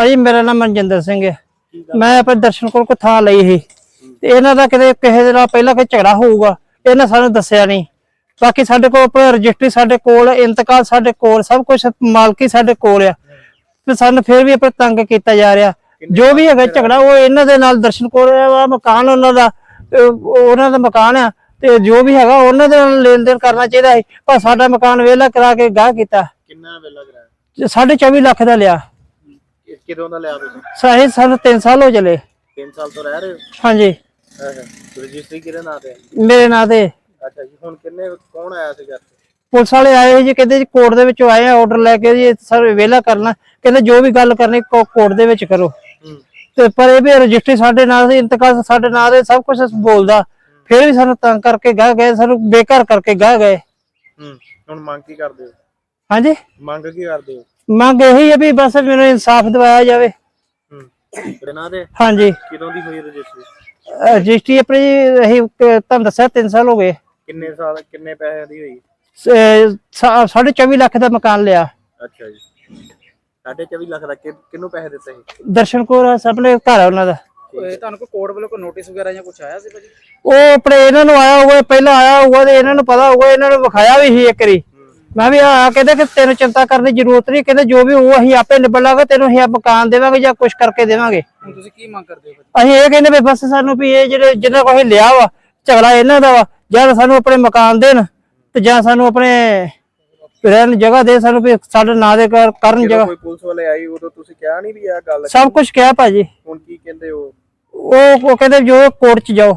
ਭਾਜੀ ਮੇਰਾ ਨਾਮ ਮਨਜਿੰਦਰ ਸਿੰਘ ਹੈ। ਮੈਂ ਆਪਣੇ ਦਰਸ਼ਨ ਕੋਲ ਕੋ ਥਾਂ ਲਈ ਸੀ। ਤੇ ਇਹਨਾਂ ਦਾ ਕਿਤੇ ਕਿਸੇ ਦੇ ਨਾਲ ਪਹਿਲਾਂ ਕੋਈ ਝਗੜਾ ਹੋਊਗਾ ਇਹਨਾਂ ਸਾਨੂੰ ਦੱਸਿਆ ਨਹੀਂ। ਬਾਕੀ ਸਾਡੇ ਕੋਲ ਆਪਣਾ ਰਜਿਸਟਰੀ ਸਾਡੇ ਕੋਲ ਇੰਤਕਾਲ ਸਾਡੇ ਕੋਲ ਸਭ ਕੁਝ ਮਾਲਕੀ ਸਾਡੇ ਕੋਲ ਆ। ਤੇ ਸਾਨੂੰ ਫਿਰ ਵੀ ਆਪਣਾ ਤੰਗ ਕੀਤਾ ਜਾ ਰਿਹਾ। ਜੋ ਵੀ ਹੈਗਾ ਝਗੜਾ ਉਹ ਇਹਨਾਂ ਦੇ ਨਾਲ ਦਰਸ਼ਨ ਕੋਲ ਆ ਮਕਾਨ ਉਹਨਾਂ ਦਾ ਉਹਨਾਂ ਦਾ ਮਕਾਨ ਆ। ਤੇ ਜੋ ਵੀ ਹੈਗਾ ਉਹਨਾਂ ਦੇ ਨਾਲ ਲੈਣ ਦੇਣ ਕਰਨਾ ਚਾਹੀਦਾ ਹੈ ਪਰ ਸਾਡਾ ਮਕਾਨ ਵਿਹਲਾ ਕਰਾ ਕੇ ਗਾਹ ਕੀਤਾ। ਕਿੰਨਾ ਵੇਲਾ ਕਰਾਇਆ? ਸਾਢੇ 24 ਲੱਖ ਦਾ ਲਿਆ। ਕਿਦੋਂ ਦਾ ਲਿਆ ਤੁਸੀਂ? ਸਾਹੇ ਸਾਨੂੰ 3 ਸਾਲ ਹੋ ਚਲੇ। 3 ਸਾਲ ਤੋਂ ਰਹਿ ਰਹੇ ਹੋ? ਹਾਂਜੀ। ਰਜਿਸਟਰੀ ਕਿਹਦੇ ਨਾਂ ਤੇ? ਮੇਰੇ ਨਾਂ ਤੇ। ਅੱਛਾ ਜੀ ਹੁਣ ਕਿੰਨੇ ਕੌਣ ਆਇਆ ਸੀ ਘਰ ਤੇ ਪੁਲਿਸ ਵਾਲੇ ਆਏ ਜੀ ਕਹਿੰਦੇ ਜੀ ਕੋਰਟ ਦੇ ਵਿੱਚੋਂ ਆਏ ਆ ਆਰਡਰ ਲੈ ਕੇ ਜੀ ਸਰ ਵਿਹਲਾ ਕਰਨਾ। ਕਹਿੰਦੇ ਜੋ ਵੀ ਗੱਲ ਕਰਨੀ ਕੋਰਟ ਦੇ ਵਿੱਚ ਕਰੋ। ਤੇ ਪਰ ਇਹ ਵੀ ਰਜਿਸਟਰੀ ਸਾਡੇ ਨਾਂ ਦੇ ਇੰਤਕਾਲ ਸਾਡੇ ਨਾਂ ਦੇ ਸਭ ਕੁਝ ਬੋਲਦਾ। ਫਿਰ ਵੀ ਸਾਨੂੰ ਤੰਗ ਕਰਕੇ ਗਾਹ ਗਏ ਸਾਨੂੰ ਬੇਕਾਰ ਕਰਕੇ ਗਾਹ ਗਏ। ਹੂੰ। ਹੁਣ ਮੰਗ ਕੀ ਕਰਦੇ ਹੋ? ਹਾਂਜੀ? ਮੰਗ ਕੀ ਕਰਦੇ ਹੋ? ਮੰਗ ਇਹੀ ਹੈ ਵੀ ਬਸ ਮੈਨੂੰ ਇਨਸਾਫ ਦਿਵਾਇਆ ਜਾਵੇ। ਹਾਂਜੀ। ਕਿਦੋਂ ਦੀ ਹੋਈ ਰਜਿਸਟਰੀ? ਰਜਿਸਟਰੀ ਆਪਣੀ ਤੁਹਾਨੂੰ ਦੱਸਿਆ 3 ਸਾਲ ਹੋ ਗਏ। ਕਿੰਨੇ ਸਾਲ ਕਿੰਨੇ ਪੈਸੇ ਦੀ ਹੋਈ? ਸ- ਸਾ- ਸਾਢੇ 24 ਲੱਖ ਦਾ ਮਕਾਨ ਲਿਆ। ਅੱਛਾ ਜੀ। ਸਾਢੇ 24 ਲੱਖ ਦਾ ਕਿ- ਕਿਹਨੂੰ ਪੈਸੇ ਦਿੱਤੇ ਸੀ? ਦਰਸ਼ਨ ਕੋਰ ਸਾਹਮਣੇ ਘਰ ਆ ਉਹਨਾਂ ਦਾ। ਤੁਹਾਨੂੰ ਕੋਈ ਕੋਰਟ ਵੱਲੋਂ ਕੋਈ ਨੋਟਿਸ ਵਗੈਰਾ ਜਾਂ ਕੁਝ ਆਇਆ ਸੀ ਭਾਜੀ? ਉਹ ਆਪਣੇ ਇਹਨਾਂ ਨੂੰ ਆਇਆ ਹੋਊਗਾ ਪਹਿਲਾਂ ਆਇਆ ਹੋਊਗਾ ਤੇ ਇਹਨਾਂ ਨੂੰ ਪਤਾ ਹੋਊਗਾ ਇਹਨਾਂ ਨੂੰ ਵਿਖਾਇਆ ਵੀ ਸੀ ਇੱਕ ਵਾਰੀ। ਮੈਂ ਵੀ ਆ ਕਹਿੰਦੇ ਕਿ ਤੈਨੂੰ ਚਿੰਤਾ ਕਰਨ ਦੀ ਜ਼ਰੂਰਤ ਨਹੀਂ ਕਹਿੰਦੇ ਜੋ ਵੀ ਉਹ ਅਸੀਂ ਆਪੇ ਨਿਬੜ ਲਾਂਗੇ ਤੈਨੂੰ ਅਸੀਂ ਆਹ ਮਕਾਨ ਦੇਵਾਂਗੇ ਜਾਂ ਕੁਝ ਕਰਕੇ ਦੇਵਾਂਗੇ। ਹੁਣ ਤੁਸੀਂ ਕੀ ਮੰਗ ਕਰਦੇ ਹੋ ਅਸੀਂ ਇਹ ਕਹਿੰਦੇ ਵੀ ਬਸ ਸਾਨੂੰ ਵੀ ਇਹ ਜਿਹੜੇ ਜਿਹਨਾਂ ਕੋਲ ਅਸੀਂ ਲਿਆ ਵਾ ਝਗੜਾ ਇਹਨਾਂ ਦਾ ਵਾ ਜਾਂ ਸਾਨੂੰ ਆਪਣੇ ਮਕਾਨ ਦੇਣ ਤੇ ਜਾਂ ਸਾਨੂੰ ਆਪਣੇ ਰਹਿਣ ਜਗ੍ਹਾ ਦੇ ਸਾਨੂੰ ਵੀ ਸਾਡੇ ਨਾਂ ਦੇ ਕਰ- ਕਰਨ ਜਦੋਂ ਜਗ੍ਹਾ। ਕੋਈ ਪੁਲਿਸ ਵਾਲੇ ਆਈ ਉਦੋਂ ਤੁਸੀਂ ਕਿਹਾ ਨਹੀਂ ਵੀ ਇਹ ਗੱਲ ਸਭ ਕੁਝ ਕਿਹਾ ਭਾਜੀ। ਹੁਣ ਕੀ ਕਹਿੰਦੇ ਹੋ? ਉਹ ਉਹ ਕਹਿੰਦੇ ਜੋ ਕੋਰਟ 'ਚ ਜਾਓ।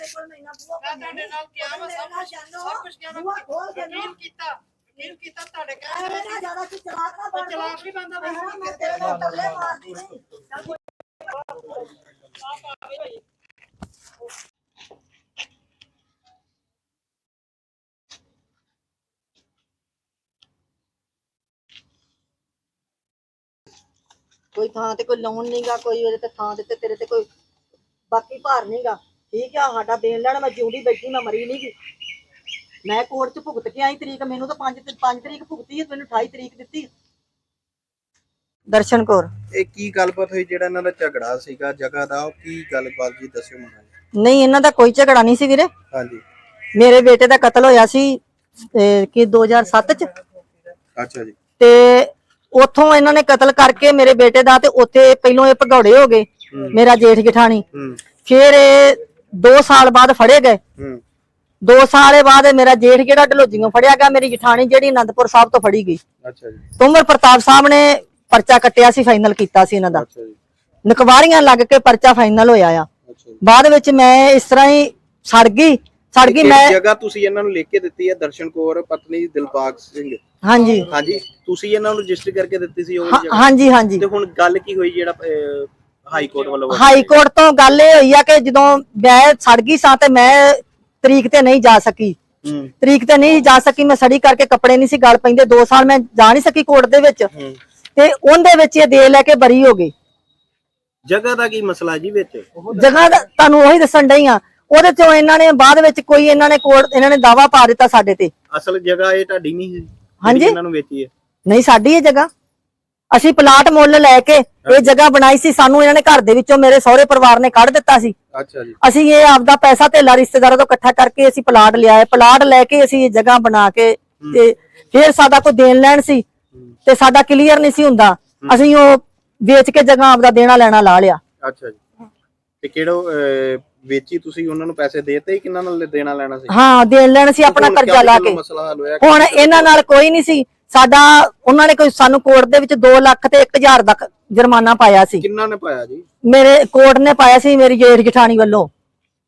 ਤੁਹਾਡੇ ਨਾਲ ਕਿਹਾ ਵਾ ਸਭ ਕੁਝ ਸਭ ਕੁਝ ਕਿਹਾ ਵਾ ਵਕੀਲ ਕੀਤਾ ਵਕੀਲ ਕੀਤਾ ਤੁਹਾਡੇ ਕਹਿ ਐਵੇਂ ਨਾ ਜ਼ਿਆਦਾ ਤੂੰ ਚਲਾਕ ਨਾ ਬਣ ਚਲਾਕ ਨਹੀਂ ਬੰਦਾ ਬਈ ਹਾਂ, ਮੈਂ ਤੇਰੇ ਨਾਲ ਤੱਲੇ ਮਾਰਦੀ ਨਹੀਂ ਚੱਲ ਕੋਈ ਕੋਈ ਥਾਂ ਤੇ ਕੋਈ ਲੋਨ ਨਹੀਂਗਾ ਕੋਈ ਉਹਦੇ ਤੇ ਥਾਂ ਦਿੱਤੇ ਤੇਰੇ ਤੇ ਕੋਈ ਬਾਕੀ ਭਾਰ ਨਹੀਂਗਾ ਠੀਕ ਆ ਸਾਡਾ ਦੇਣ ਲੈਣ ਮੈਂ ਜਿਉਂਦੀ ਬੈਠੀ ਮੈਂ ਮਰੀ ਨਹੀਂਗੀ ਮੈਂ ਕੋਰਟ 'ਚ ਭੁਗਤ ਕੇ ਆਈ ਤਰੀਕ ਮੈਨੂੰ ਤਾਂ 5 5 ਤਰੀਕ ਭੁਗਤੀ ਹੈ ਮੈਨੂੰ 28 ਤਰੀਕ ਦਿੱਤੀ ਦਰਸ਼ਨ ਕੌਰ। ਇਹ ਕੀ ਗੱਲਬਾਤ ਹੋਈ ਜਿਹੜਾ ਇਹਨਾਂ ਦਾ ਝਗੜਾ ਸੀਗਾ ਜਗ੍ਹਾ ਦਾ ਉਹ ਕੀ ਗੱਲਬਾਤ ਜੀ ਦੱਸਿਓ ਮੈਨੂੰ। ਨਹੀਂ ਇਹਨਾਂ ਦਾ ਕੋਈ ਝਗੜਾ ਨਹੀਂ ਸੀ ਵੀਰੇ। ਹਾਂਜੀ। ਮੇਰੇ ਬੇਟੇ ਦਾ ਕਤਲ ਹੋਇਆ ਸੀ ਅਹ, ਕਿ 2007 ਚ? ਅੱਛਾ ਜੀ। ਤੇ ਉਥੋਂ ਇਹਨਾਂ ਨੇ ਕਤਲ ਕਰਕੇ ਮੇਰੇ ਬੇਟੇ ਦਾ ਤੇ ਉੱਥੇ ਪਹਿਲੋਂ ਇਹ ਭਗੌੜੇ ਹੋ ਗਏ ਮੇਰਾ ਜੇਠ ਜਠਾਣੀ। ਹੂੰ। ਫਿਰ ਇਹ 2 ਸਾਲ ਬਾਅਦ ਫੜੇ ਗਏ। ਹੂੰ। 2 ਸਾਲੇ ਬਾਅਦ ਇਹ ਮੇਰਾ ਜੇਠ ਜਿਹੜਾ ਢਲੋਜੀਆਂ ਫੜਿਆ ਗਿਆ ਮੇਰੀ ਜਠਾਣੀ ਜਿਹੜੀ ਆਨੰਦਪੁਰ ਸਾਹਿਬ ਤੋਂ ਫੜੀ ਗਈ। ਅੱਛਾ ਜੀ। ਤੁਮਰ ਪ੍ਰਤਾਪ ਸਾਹਿਬ ਨੇ ਪਰਚਾ ਕੱਟਿਆ ਸੀ ਫਾਈਨਲ ਕੀਤਾ ਸੀ ਇਹਨਾਂ ਦਾ। ਅੱਛਾ ਜੀ। ਨਕਵਾਰੀਆਂ ਲੱਗ ਕੇ ਪਰਚਾ ਫਾਈਨਲ ਹੋਇਆ ਆ। ਅੱਛਾ ਜੀ। ਬਾਅਦ ਵਿੱਚ ਮੈਂ ਇਸ ਤਰ੍ਹਾਂ ਹੀ ਸੜ ਗਈ ਸੜ ਗਈ ਮੈਂ ਜਗ੍ਹਾ ਤੁਸੀਂ ਇਹਨਾਂ ਨੂੰ ਲਿਖ ਕੇ ਦਿੱਤੀ ਹੈ? ਦਰਸ਼ਨ ਕੌਰ ਪਤਨੀ ਦਿਲਬਾਗ ਸਿੰਘ। ਹਾਂਜੀ। ਹਾਂਜੀ। ਤੁਸੀਂ ਇਹਨਾਂ ਨੂੰ ਰਜਿਸਟਰ ਕਰਕੇ ਦਿੱਤੀ ਸੀ ਉਹ ਹਾਂ- ਜਗ੍ਹਾ? ਹਾਂਜੀ ਹਾਂਜੀ। ਤੇ ਹੁਣ ਗੱਲ ਕੀ ਹੋਈ ਜਿਹੜਾ ਅਹ, ਹਾਈ ਕੋਰਟ ਵੱਲੋਂ ਹਾਈ ਕੋਰਟ ਤੋਂ ਗੱਲ ਇਹ ਹੋਈ ਆ ਕਿ ਜਦੋਂ ਮੈਂ ਸੜ ਗਈ ਸਾਂ ਤੇ ਮੈਂ ਤਰੀਕ ਤੇ ਨਹੀਂ ਜਾ ਸਕੀ। ਹੂੰ। ਤਰੀਕ ਤੇ ਨਹੀਂ ਜਾ ਸਕੀ ਮੈਂ ਸੜੀ ਕਰਕੇ ਕੱਪੜੇ ਨਹੀਂ ਸੀ ਗਲ ਪੈਂਦੇ 2 ਸਾਲ ਮੈਂ ਜਾ ਨਹੀਂ ਸਕੀ ਕੋਰਟ ਦੇ ਵਿੱਚ। ਹੂੰ। ਤੇ ਉਹਦੇ ਵਿੱਚ ਇਹ ਦੇ ਲੈ ਕੇ ਬਰੀ ਹੋ ਗਈ। ਜਗ੍ਹਾ ਦਾ ਕੀ ਮਸਲਾ ਜੀ ਵਿੱਚ? ਜਗ੍ਹਾ ਦਾ ਤੁਹਾਨੂੰ ਉਹੀ ਦੱਸਣ ਡਈ ਆ। ਉਹਦੇ ਚੋਂ ਇਹਨਾਂ ਨੇ ਬਾਅਦ ਵਿੱਚ ਕੋਈ ਇਹਨਾਂ ਨੇ ਕੋਰਟ ਇਹਨਾਂ ਨੇ ਦਾਵਾ ਪਾ ਦਿੱਤਾ ਸਾਡੇ ਤੇ। ਅਸਲ ਜਗ੍ਹਾ ਇਹ ਤੁਹਾਡੀ ਨਹੀਂ ਜਿਹੜੀ ਹਾਂਜੀ। ਇਹਨਾਂ ਨੂੰ ਵੇਚੀ ਹੈ। ਨਹੀਂ ਸਾਡੀ ਇਹ ਜਗ੍ਹਾ। ਅਸੀਂ ਪਲਾਟ ਮੁੱਲ ਲੈ ਕੇ ਇਹ ਜਗ੍ਹਾ ਬਣਾਈ ਸੀ ਸਾਨੂੰ ਇਹਨਾਂ ਨੇ ਘਰ ਦੇ ਵਿੱਚੋਂ ਮੇਰੇ ਸਹੁਰੇ ਪਰਿਵਾਰ ਨੇ ਕੱਢ ਦਿੱਤਾ ਸੀ। ਅੱਛਾ ਜੀ। ਅਸੀਂ ਇਹ ਆਪਦਾ ਪੈਸਾ ਧੇਲਾ ਰਿਸ਼ਤੇਦਾਰਾਂ ਤੋਂ ਇਕੱਠਾ ਕਰਕੇ ਅਸੀਂ ਪਲਾਟ ਲਿਆ ਹੈ ਪਲਾਟ ਲੈ ਕੇ ਅਸੀਂ ਇਹ ਜਗ੍ਹਾ ਬਣਾ ਕੇ ਤੇ ਫਿਰ ਸਾਡਾ ਕੋਈ ਦੇਣ ਲੈਣ ਸੀ ਤੇ ਸਾਡਾ ਕਲੀਅਰ ਨਹੀਂ ਸੀ ਹੁੰਦਾ। ਅਸੀਂ ਉਹ ਵੇਚ ਕੇ ਜਗ੍ਹਾ ਆਪਦਾ ਦੇਣਾ ਲੈਣਾ ਲਾ ਲਿਆ। ਅੱਛਾ ਜੀ। ਤੇ ਕਿਹੜੋ ਵੇਚੀ ਤੁਸੀਂ ਉਹਨਾਂ ਨੂੰ ਪੈਸੇ ਦੇਤੇ ਕਿੰਨਾਂ ਨਾਲ ਦੇਣਾ ਲੈਣਾ ਸੀ? ਹਾਂ ਦੇਣ ਲੈਣ ਸੀ ਆਪਣਾ ਕਰਜ਼ਾ ਲਾ ਕੇ। ਹੁਣ ਇਹਨਾਂ ਨਾਲ ਕੋਈ ਨਹੀਂ ਸੀ। ਸਾਡਾ ਉਹਨਾਂ ਨੇ ਕੋਈ ਸਾਨੂੰ ਕੋਰਟ ਦੇ ਵਿੱਚ 2 ਲੱਖ ਤੇ 1000 ਦਾ ਜੁਰਮਾਨਾ ਪਾਇਆ ਸੀ। ਕਿੰਨਾ ਨੇ ਪਾਇਆ ਜੀ? ਮੇਰੇ ਕੋਰਟ ਨੇ ਪਾਇਆ ਸੀ ਮੇਰੀ ਜੇਠ ਜਠਾਣੀ ਵੱਲੋਂ।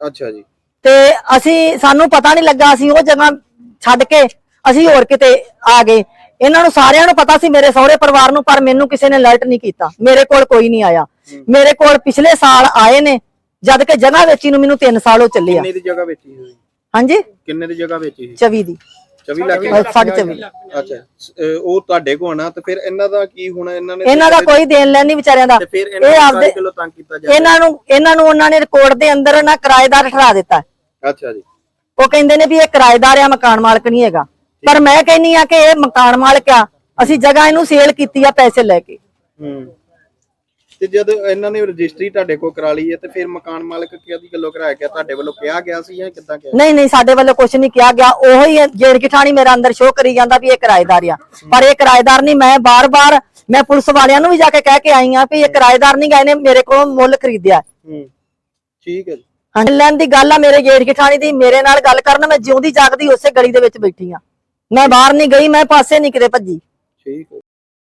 ਅੱਛਾ ਜੀ। ਤੇ ਅਸੀਂ ਸਾਨੂੰ ਪਤਾ ਨਹੀਂ ਲੱਗਾ ਅਸੀਂ ਉਹ ਜਗ੍ਹਾ ਛੱਡ ਕੇ ਅਸੀਂ ਹੋਰ ਕਿਤੇ ਆ ਗਏ। ਇਹਨਾਂ ਨੂੰ ਸਾਰਿਆਂ ਨੂੰ ਪਤਾ ਸੀ ਮੇਰੇ ਸਹੁਰੇ ਪਰਿਵਾਰ ਨੂੰ ਪਰ ਮੈਨੂੰ ਕਿਸੇ ਨੇ ਅਲਰਟ ਨਹੀਂ ਕੀਤਾ। ਮੇਰੇ ਕੋਲ ਕੋਈ ਨਹੀਂ ਆਇਆ। ਮੇਰੇ ਕੋਲ ਪਿਛਲੇ ਸਾਲ ਆਏ ਨੇ ਜਦ ਕਿ ਜਗ੍ਹਾ ਵੇਚੀ ਨੂੰ ਮੈਨੂੰ 3 ਸਾਲ ਹੋ ਚੱਲੇ ਆ। ਕਿੰਨੇ ਦੀ ਜਗ੍ਹਾ ਵੇਚੀ ਸੀ ਹਾਂਜੀ? ਕਿੰਨੇ ਦੀ ਜਗ੍ਹਾ ਵੇਚੀ ਸੀ 24 ਦੀ। 24 ਲੱਖ? ਅਹ ਸਾਢੇ ਚੌਵੀ ਅੱਛਾ ਸ- ਅਹ ਉਹ ਤੁਹਾਡੇ ਕੋਲ ਨਾ ਤੇ ਫਿਰ ਇਹਨਾਂ ਦਾ ਕੀ ਹੋਣਾ? ਇਹਨਾਂ ਨੇ ਇਹਨਾਂ ਦਾ ਕੋਈ ਦੇਣ ਲੈਣ ਨਹੀਂ ਵਿਚਾਰਿਆਂ ਦਾ। ਤੇ ਫਿਰ ਇਹ ਨੂੰ ਆਪਦੇ ਕਿਲੋ ਤੰਗ ਕੀਤਾ ਜਾ ਇਹਨਾਂ ਨੂੰ ਇਹਨਾਂ ਨੂੰ ਉਹਨਾਂ ਨੇ ਰਿਕਾਰਡ ਦੇ ਅੰਦਰ ਨਾ ਕਿਰਾਏਦਾਰ ਠਹਿਰਾ ਦਿੱਤਾ। ਅੱਛਾ ਜੀ। ਉਹ ਕਹਿੰਦੇ ਨੇ ਵੀ ਇਹ ਕਿਰਾਏਦਾਰ ਆ ਮਕਾਨ ਮਾਲਕ ਨਹੀਂ ਹੈਗਾ। ਪਰ ਮੈਂ ਕਹਿੰਨੀ ਆ ਕਿ ਇਹ ਮਕਾਨ ਮਾਲਕ ਆ। ਅਸੀਂ ਜਗ੍ਹਾ ਇਹਨੂੰ ਸੇਲ ਕੀਤੀ ਆ ਪੈਸੇ ਲੈ ਕੇ। ਹੂੰ। ਤੇ ਜਦ ਇਹਨਾਂ ਨੇ ਰਜਿਸਟਰੀ ਤੁਹਾਡੇ ਕੋਲ ਕਰਾ ਲਈ ਹੈ ਤੇ ਫਿਰ ਮਕਾਨ ਮਾਲਕ ਕਿਹਦੀ ਗੱਲੋਂ ਕਰਾਇਆ ਗਿਆ? ਤੁਹਾਡੇ ਵੱਲੋਂ ਕਿਹਾ ਗਿਆ ਸੀ ਜਾਂ ਕਿੱਦਾਂ ਕਿਹਾ? ਨਹੀਂ ਨਹੀਂ ਸਾਡੇ ਵੱਲੋਂ ਕੁਝ ਨਹੀਂ ਕਿਹਾ ਗਿਆ। ਉਹੀ ਜੇੜ ਕਿਠਾਣੀ ਮੇਰਾ ਅੰਦਰ ਸ਼ੋਅ ਕਰੀ ਜਾਂਦਾ ਵੀ ਇਹ ਕਿਰਾਏਦਾਰ ਆ। ਪਰ ਇਹ ਕਿਰਾਏਦਾਰ ਨਹੀਂ ਮੈਂ ਬਾਰ-ਬਾਰ ਮੈਂ ਪੁਲਿਸ ਵਾਲਿਆਂ ਨੂੰ ਵੀ ਜਾ ਕੇ ਕਹਿ ਕੇ ਆਈ ਆ ਵੀ ਇਹ ਕਿਰਾਏਦਾਰ ਨਹੀਂ ਗਏ ਨੇ ਮੇਰੇ ਕੋਲੋਂ ਮੁੱਲ ਖਰੀਦਿਆ। ਹੂੰ। ਠੀਕ ਹੈ ਜੀ। ਹਾਂ ਲੈਣ ਦੀ ਗੱਲ ਆ ਮੇਰੇ ਜੇੜ ਕਿਠਾਣੀ ਦੀ ਮੇਰੇ ਨਾਲ ਗੱਲ ਕਰਨ ਮੈਂ ਜਿਉਂਦੀ ਜਾਗਦੀ ਉਸੇ ਗਲੀ ਦੇ ਵਿੱਚ ਬੈਠੀ ਆ ਮੈਂ ਬਾਹਰ ਨਹੀਂ ਗਈ ਮੈਂ ਪਾਸੇ ਨਹੀਂ ਕਿਤੇ ਭੱਜੀ। ਠੀਕ ਹੈ।